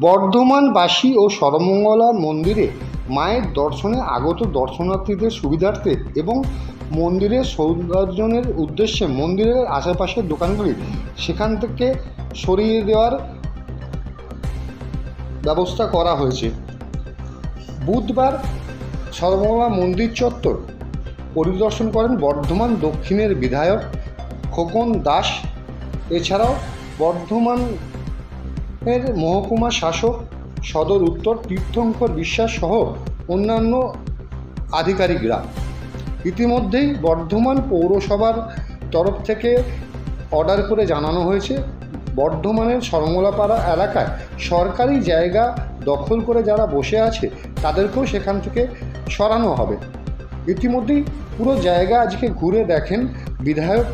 বর্ধমানবাসী ও সর্বমঙ্গলা মন্দিরে মায়ের দর্শনে আগত দর্শনার্থীদের সুবিধার্থে এবং মন্দিরের সৌন্দর্যনের উদ্দেশ্যে মন্দিরের আশেপাশের দোকানগুলি সেখান থেকে সরিয়ে দেওয়ার ব্যবস্থা করা হয়েছে। বুধবার সর্বমঙ্গলা মন্দির চত্বর পরিদর্শন করেন বর্ধমান দক্ষিণের বিধায়ক খোকন দাস। এছাড়াও বর্ধমান এর মহকুমা শাসক সদর উত্তর তীর্থঙ্কর বিশ্বাস সহ অন্যান্য আধিকারিকরা। ইতিমধ্যেই বর্ধমান পৌরসভার তরফ থেকে অর্ডার করে জানানো হয়েছে, বর্ধমানের সরমলাপাড়া এলাকায় সরকারি জায়গা দখল করে যারা বসে আছে, তাদেরকেও সেখান থেকে সরানো হবে। ইতিমধ্যেই পুরো জায়গা আজকে ঘুরে দেখেন বিধায়ক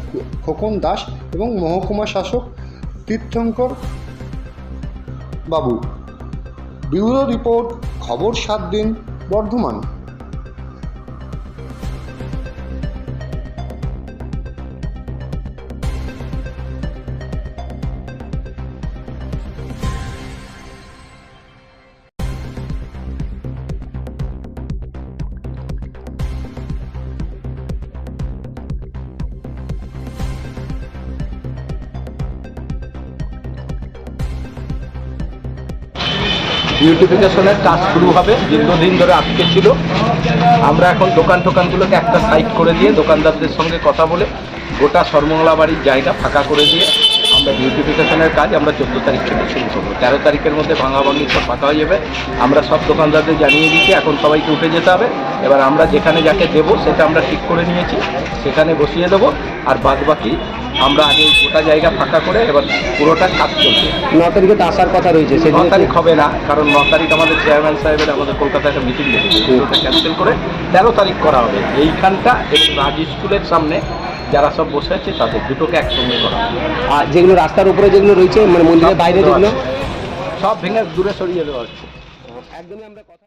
খোকন দাস এবং মহকুমা শাসক তীর্থঙ্কর বাবু। ব্যুরো রিপোর্ট খবর সাত দিন বর্ধমান। বিউটিফিকেশনের কাজ শুরু হবে, দীর্ঘদিন ধরে আটকে ছিল। আমরা এখন দোকান টোকানগুলোকে একটা সাইড করে দিয়ে দোকানদারদের সঙ্গে কথা বলে গোটা সর্বমলা বাড়ির জায়গা ফাঁকা করে দিয়ে আমরা বিউটিফিকেশনের কাজ আমরা চোদ্দ তারিখ থেকে শুরু করব। তেরো তারিখের মধ্যে ভাঙা ভাঙি সব ফাঁকা হয়ে যাবে। আমরা সব দোকানদারদের জানিয়ে দিচ্ছি এখন সবাইকে উঠে যেতে হবে। এবার আমরা যেখানে যাকে দেবো সেটা আমরা ঠিক করে নিয়েছি। সেখানে বসিয়ে দেবো। আর বাদ বাকি আমরা আগে গোটা জায়গা ফাঁকা করে এবার পুরোটা কাজ চলছে। ন তারিখে তো আসার কথা রয়েছে সে ন তারিখ হবে না কারণ ন তারিখ আমাদের চেয়ারম্যান সাহেবের আমাদের কলকাতায় একটা মিটিং রয়েছে। ক্যান্সেল করে তেরো তারিখ করা হবে। এইখানটা এবং রাজ স্কুলের সামনে যারা সব বসে আছে তাদের দুটোকে একসঙ্গে করা আর যেগুলো রাস্তার উপরে যেগুলো রয়েছে মানে মন্দিরের বাইরে যেগুলো? সব ভেঙে দূরে সরিয়ে দেওয়া হচ্ছে। একদমই আমরা কথা